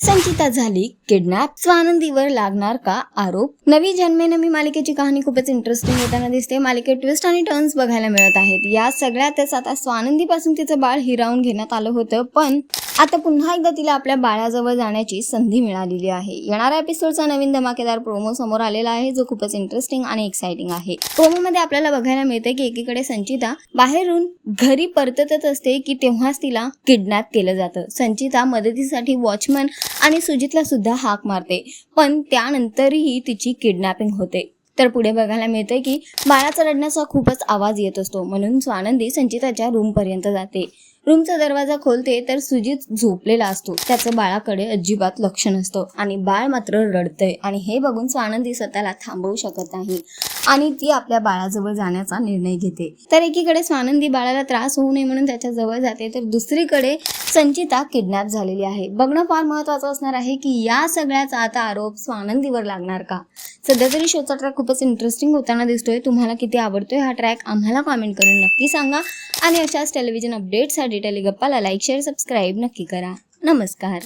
संचिता झाली किडनॅप स्वानंदीवर लागणार का आरोप? नवी जन्मेनमी मालिकेची कहाणी खूपच इंटरेस्टिंग होताना दिसते. मालिकेत ट्विस्ट आणि टर्न्स बघायला मिळत आहेत. या सगळ्यातच आता स्वानंदीपासून तिचं बाळ हिरावून घेण्यात आलं होतं पण आता पुन्हा एकदा तिला आपल्या बाळाजवळ जाण्याची संधी मिळालेली आहे. येणाऱ्या एपिसोडचा नवीन धमाकेदार प्रोमो समोर आलेला आहे जो खूपच इंटरेस्टिंग आणि एक्साइटिंग आहे. प्रोमो मध्ये आपल्याला बघायला मिळते की एकीकडे संचिता बाहेरून घरी परततच असते की तेव्हाच तिला किडनॅप केलं जातं. संचिता मदतीसाठी वॉचमन आणि सुजितला सुद्धा हाक मारते. पण त्यानंतरही तिची किडनॅपिंग होते. तर पुढे बघायला मिळते की बाळाचा रडण्याचा खूपच आवाज येत असतो. म्हणून स्वानंदी संचिताच्या रूमपर्यंत जाते. रूमचा दरवाजा खोलते तर सुजित झोपलेला असतो. त्याचं बाळाकडे अजिबात लक्ष नसतं आणि बाळ मात्र रडतंय. आणि हे बघून स्वानंदी स्वतःला थांबवू शकत नाही. आणि ती आपल्या बाळाजवळ जाण्याचा निर्णय घेते. तर एकीकडे स्वानंदी बाळाला त्रास होऊ नये म्हणून त्याच्याजवळ जाते तर दुसरीकडे संचिता किडनॅप झालेली आहे. बघणं फार महत्त्वाचं असणार आहे की या सगळ्याचा आता आरोप स्वानंदीवर लागणार का? सध्या तरी शोचा ट्रॅक खूपच इंटरेस्टिंग होताना दिसतोय. तुम्हाला किती आवडतोय हा ट्रॅक आम्हाला कॉमेंट करून नक्की सांगा. आणि अशाच टेलिव्हिजन अपडेट्ससाठी टेलिगप्पाला लाईक शेअर सबस्क्राईब नक्की करा. नमस्कार.